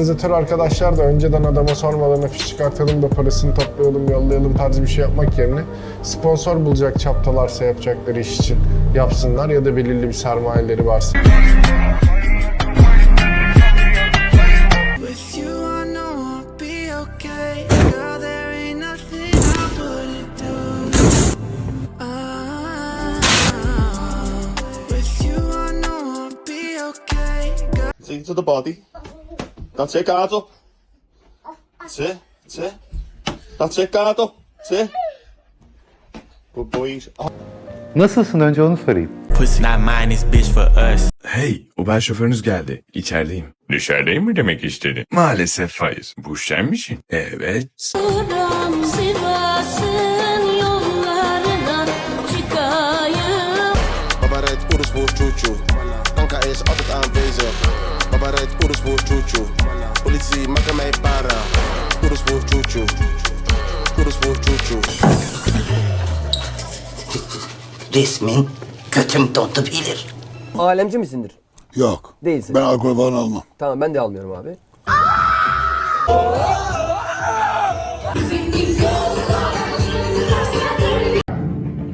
organizatör arkadaşlar da önceden adama sormadan afiş çıkartalım da parasını toplayalım, yollayalım tarzı bir şey yapmak yerine sponsor bulacak çaptalarsa yapacakları iş için yapsınlar ya da belirli bir sermayeleri varsa. With you, I know I'll be okay. Girl, there ain't nothing I wouldn't do. Ah, with you, I know I'll be okay. Girl, Take it to the body. That's it, guard up. That's it. Good boys. Nasılsın önce onu sorayım. Pussy not mine, this bitch for us. Hey, Uber şoförünüz geldi. İçerideyim. Dışarıdayım mı demek istedin? Maalesef hayır. Bu sen misin? Evet. Buram Sivas'ın yollarına çıkayım. Baba rijdt ouders voor Chuchu. Anka is altijd aanwezig. Ouders voor Chuchu. Politie, maak mij para. Chuchu. Ouders voor Chuchu. Resmin götüm dondu bilir. Alemci misindir? Yok. Değilsin. Ben alkol falan almam. Tamam ben de almıyorum abi.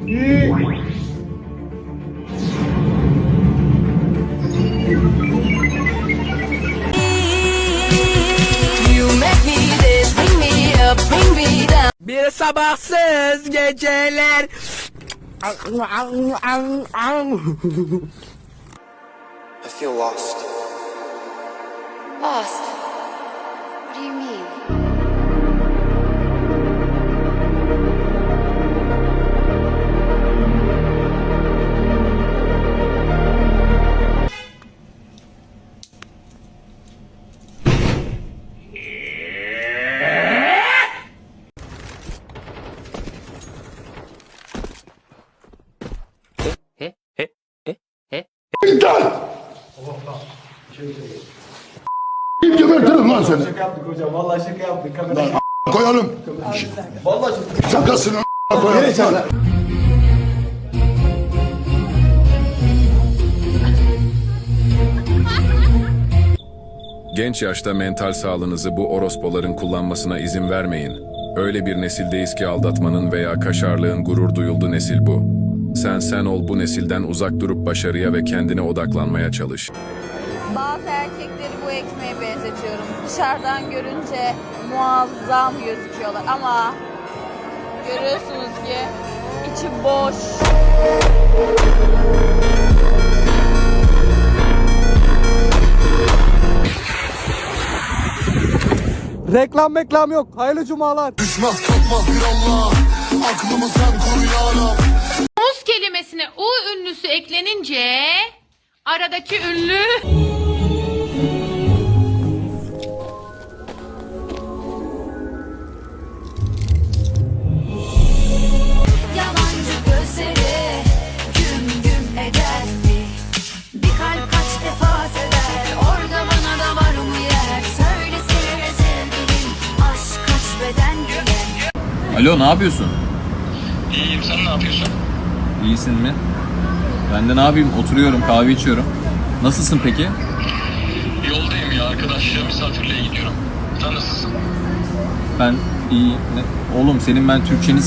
You sabahsız geceler. I feel lost. Lost. What do you mean? Yaptık hocam. Vallahi şaka yaptık. Lan koyalım. Vallahi şakasını koyalım. Genç yaşta mental sağlığınızı bu orospoların kullanmasına izin vermeyin. Öyle bir nesildeyiz ki aldatmanın veya kaşarlığın gurur duyuldu nesil bu. Sen sen ol bu nesilden uzak durup başarıya ve kendine odaklanmaya çalış. Dışarıdan görünce muazzam gözüküyorlar ama görüyorsunuz ki içi boş. Reklam meklam yok. Hayırlı cumalar. Düşmez kalkmaz bir Allah. Aklımı sen koru ya Rab. Muz kelimesine U ünlüsü eklenince aradaki ünlü Alo ne yapıyorsun? İyiyim sen ne yapıyorsun? İyisin mi? Ben de ne yapayım? Oturuyorum, kahve içiyorum. Nasılsın peki? Yoldayım ya arkadaşlar misafirliğe gidiyorum. Sen nasılsın? Ben iyi. Ne? Oğlum senin ben Türkçeni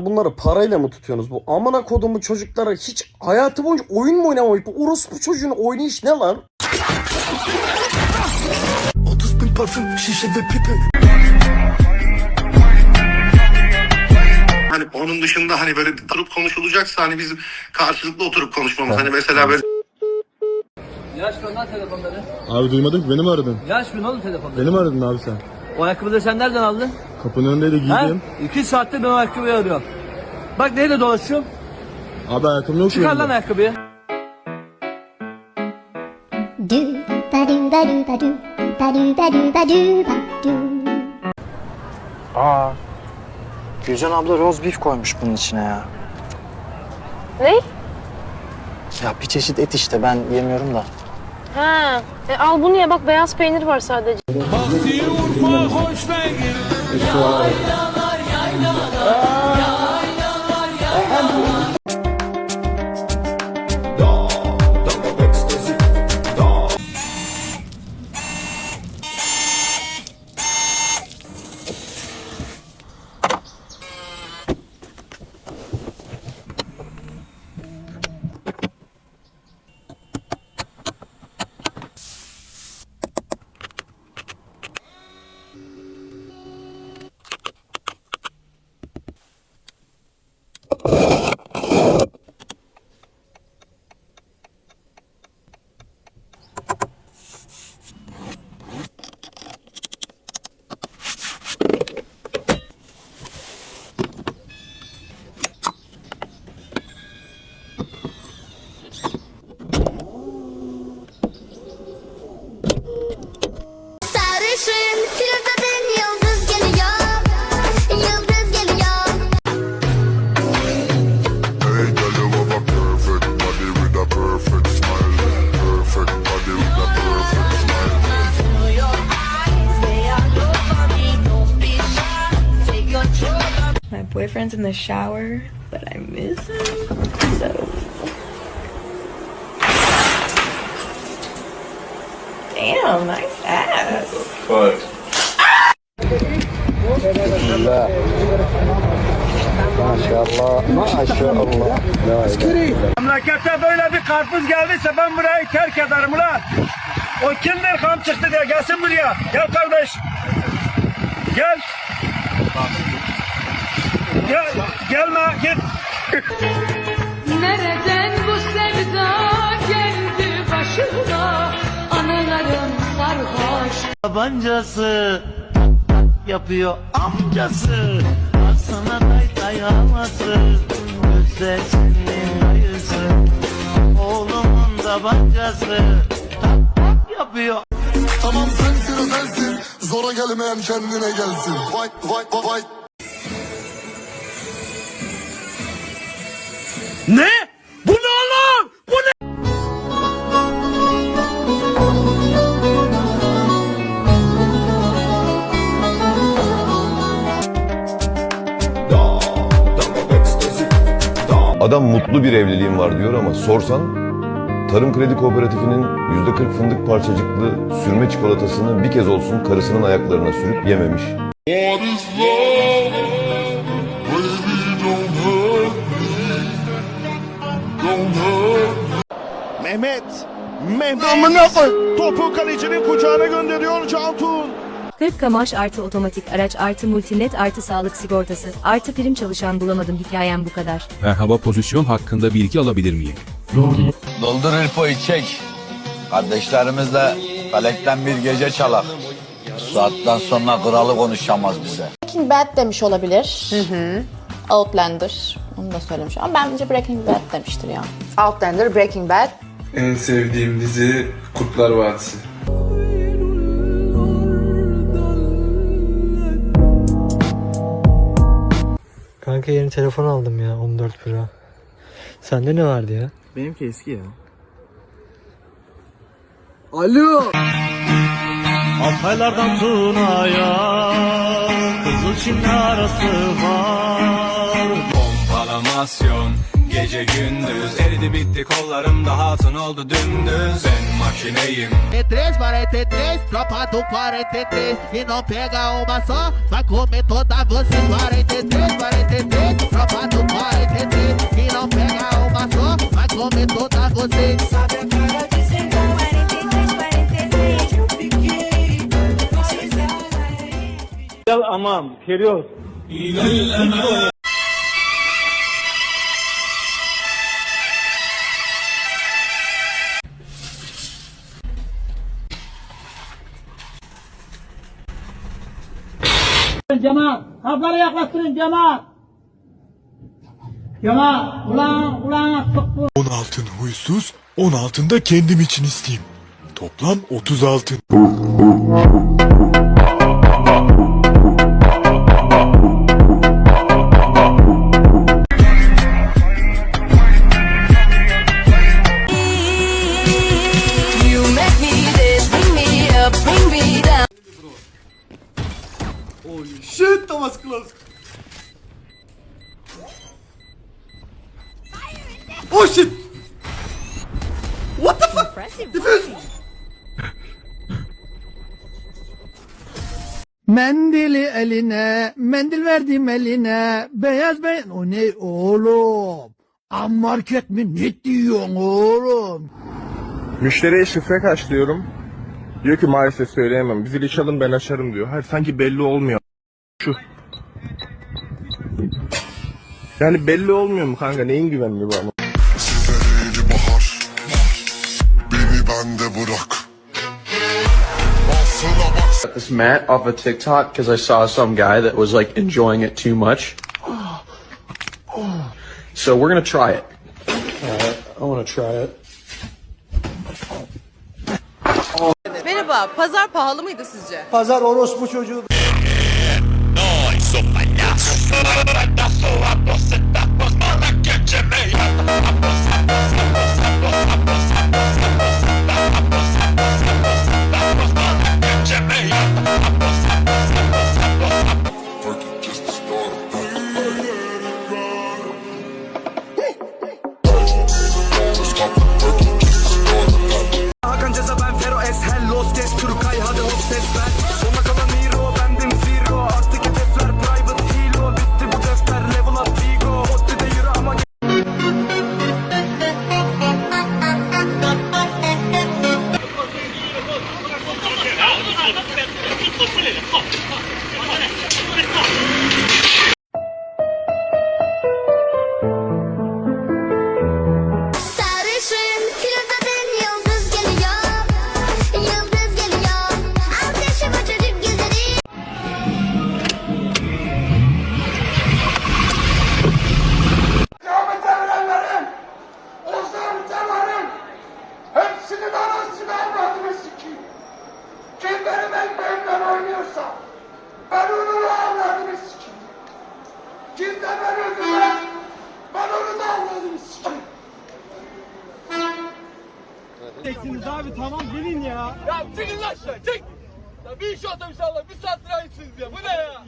Bunları parayla mı tutuyorsunuz? Bu amına kodumu çocuklara hiç hayatı boyunca oyun mu oynamamış? Bu orospu çocuğun oynayış ne lan? Parfüm, şişe ve pipi. Hani onun dışında hani böyle durup konuşulacaksa hani bizim karşılıklı oturup konuşmamız. Hani mesela böyle Yaş ver lan telefonları. Abi duymadım ki beni mi aradın? Yaş ver oğlum telefonları. Beni mi aradın abi sen? O ayakkabıları sen nereden aldın? Kapının önündeydi Ha? İki saattir ben o ayakkabıyı arıyorum. Bak neyle dolaşıyorum? Abi ayakkabım yok Çıkar lan ayakkabıyı. Do ba do ba do ba do ba do ba do ba do ba do. Aa. Gülcan abla roast beef koymuş bunun içine ya. Ne? Ya bir çeşit et işte ben yemiyorum da. Ha, e, al bunu ye bak beyaz peynir var sadece. Boyfriend's in the shower, but I miss him. So. Damn, nice ass. Maşallah. Maşallah. Memlekette böyle bir karpuz geldiyse ben burayı terk ederim ulan. O kimdir kam çıktı diye gelsin buraya. Gel kardeş. Gel. Gel. Gelme git. Nereden bu sevda geldi başına? Analarım sarhoş. Tabancası yapıyor amcası. Sana day dayaması. Özde senin dayısı. Oğlumun tabancası. Tak tak yapıyor. Tamam sensin sensin. Zora gelmeyen kendine gelsin. Vay vay vay vay. Ne? Bu ne oğlum? Bu ne? Adam mutlu bir evliliğim var diyor ama sorsan Tarım Kredi Kooperatifinin %40 fındık parçacıklı sürme çikolatasını bir kez olsun karısının ayaklarına sürüp yememiş. Mehmet. Mehmet. Amına. Topu kalecinin kucağına gönderiyor Cantun. 40 kamaş artı otomatik araç artı multinet artı sağlık sigortası artı prim çalışan bulamadım hikayem bu kadar. Merhaba pozisyon hakkında bilgi alabilir miyim? Doldur hırpoyu çek. Kardeşlerimizle felekten bir gece çalak. Saatten sonra kralı konuşamaz bize. Breaking Bad demiş olabilir. Hı hı. Outlander. Onu da söylemiş ama bence Breaking Bad demiştir ya. Outlander, Breaking Bad. En sevdiğim dizi Kurtlar Vadisi. Kanka yeni telefon aldım ya 14 Pro. Sende ne vardı ya? Benimki eski ya. Alo. Altaylardan Tuna'ya Kızıl Çin arası var Pompalamasyon Gece gündüz. Eridi bitti kollarımda hatun oldu dümdüz. Ben makineyim. T3, 43, tropa do 43 E não pega uma só, vai comer toda você 43, 43, tropa do 43 E não pega uma só, vai comer toda você Sabe a cara de sem 43, 43 Eu fiquei Gel aman geliyoruz. Cemaat, kapları yaklaştırın cemaat. Cemaat, ulan ulan sok 10 altın huysuz, 10 altın da kendim için isteyeyim. Toplam 30 altın. Oh shit. What the fuck? Defuse. Mendili eline, mendil verdim eline, beyaz beyaz. O ne oğlum? Am market mi? Ne diyorsun oğlum? Müşteriye şifre kaç diyorum. Diyor ki maalesef söyleyemem. Zili çalın ben açarım diyor. Hayır sanki belli olmuyor. Şu. Yani belli olmuyor mu kanka? Neyin güvenli bu ama? Bahar, beni bende bırak. This mat off of TikTok because I saw some guy that was like enjoying it too much. So we're gonna try it. I wanna try it. Merhaba, pazar pahalı mıydı sizce? Pazar orospu çocuğu. Gideceksiniz abi tamam gelin ya. Ya çıkın lan aşağı çık. Ya bir iş otobüs Allah bir saattir aynısınız ya. Bu ne ya?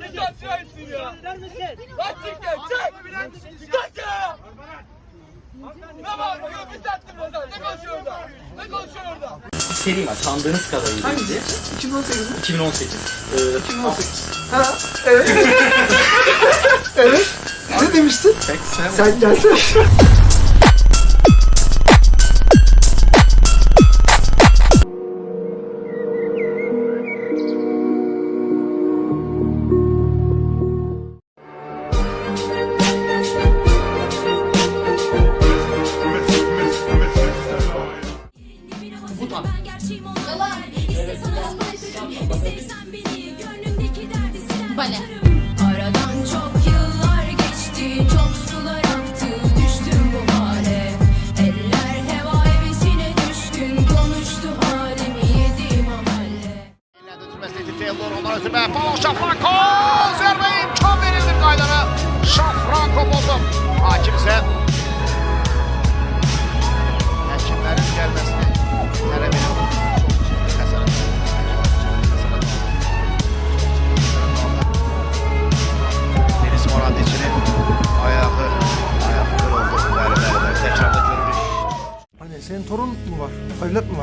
Bir saattir aynısın ya. Lan çık ya çık. Çık ya. Ne var? Yok bir saattir burada. Ne konuşuyor orada? Ne konuşuyor orada? Seri var sandığınız kadarıyla. Hangisi? 2018. 2018. 2018. Ne demiştin? Sen gelsene. Ben gerçeğim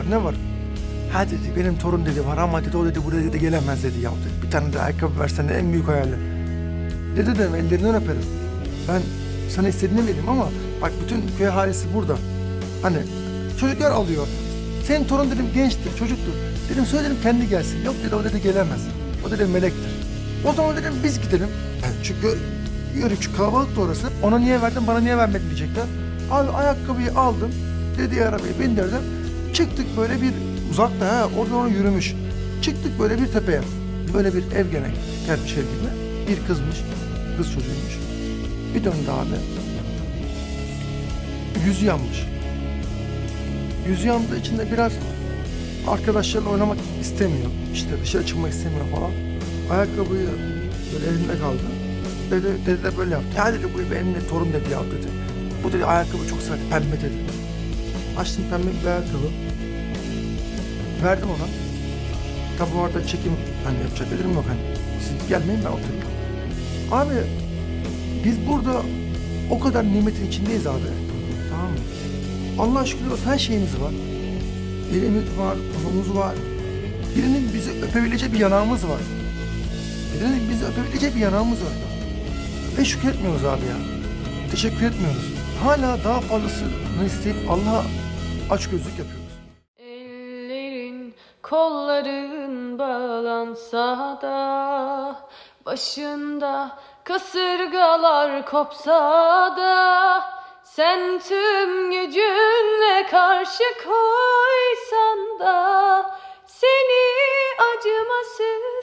Ne var? Ha dedi benim torun dedi var ama dedi o dedi buraya dedi gelemez dedi ya dedi. Bir tane de ayakkabı versen de en büyük hayali. Dedi dedim ellerinden öperim. Ben sana istediğini vereyim ama bak bütün köy ahalisi burada. Hani çocuklar alıyor. Senin torun dedim gençtir, çocuktur. Dedim söyledim kendi gelsin. Yok dedi o dedi gelemez. O dedi melektir. O zaman dedim biz gidelim. Yani çünkü yürüyüş kalabalık da orası. Ona niye verdin bana niye vermedin diyecekler. Abi ayakkabıyı aldım. Dediği arabayı bindirdim. Çıktık böyle bir uzakta ha oradan ona yürümüş. Çıktık böyle bir tepeye. Böyle bir ev gene gelmiş ev gibi. Bir kızmış. Kız çocuğuymuş. Bir döndü abi. Yüzü yanmış. Yüzü yandığı için de biraz arkadaşlarla oynamak istemiyor. İşte dışarı çıkmak istemiyor falan. Ayakkabıyı böyle elinde kaldı. Dedi, dedi de böyle yaptı. Ya dedi bu benim torun dedi ya dedi. Bu dedi ayakkabı çok sever pembe dedi. Açtım pembe bir ayakkabı. Verdim ona. Tabi bu arada çekim hani yapacak dedim yok hani. Siz gelmeyin ben oturayım. Abi biz burada o kadar nimetin içindeyiz abi. Tamam mı? Allah şükür olsun her şeyimiz var. Elimiz var, kolumuz var. Birinin bizi öpebileceği bir yanağımız var. Birinin bizi öpebileceği bir yanağımız var. Ve şükretmiyoruz abi ya. Teşekkür etmiyoruz. Hala daha fazlasını isteyip Allah'a aç gözlük yapıyoruz. Ellerin, kolların bağlansa da Başında kasırgalar kopsa da Sen tüm gücünle karşı koysan da Seni acımasız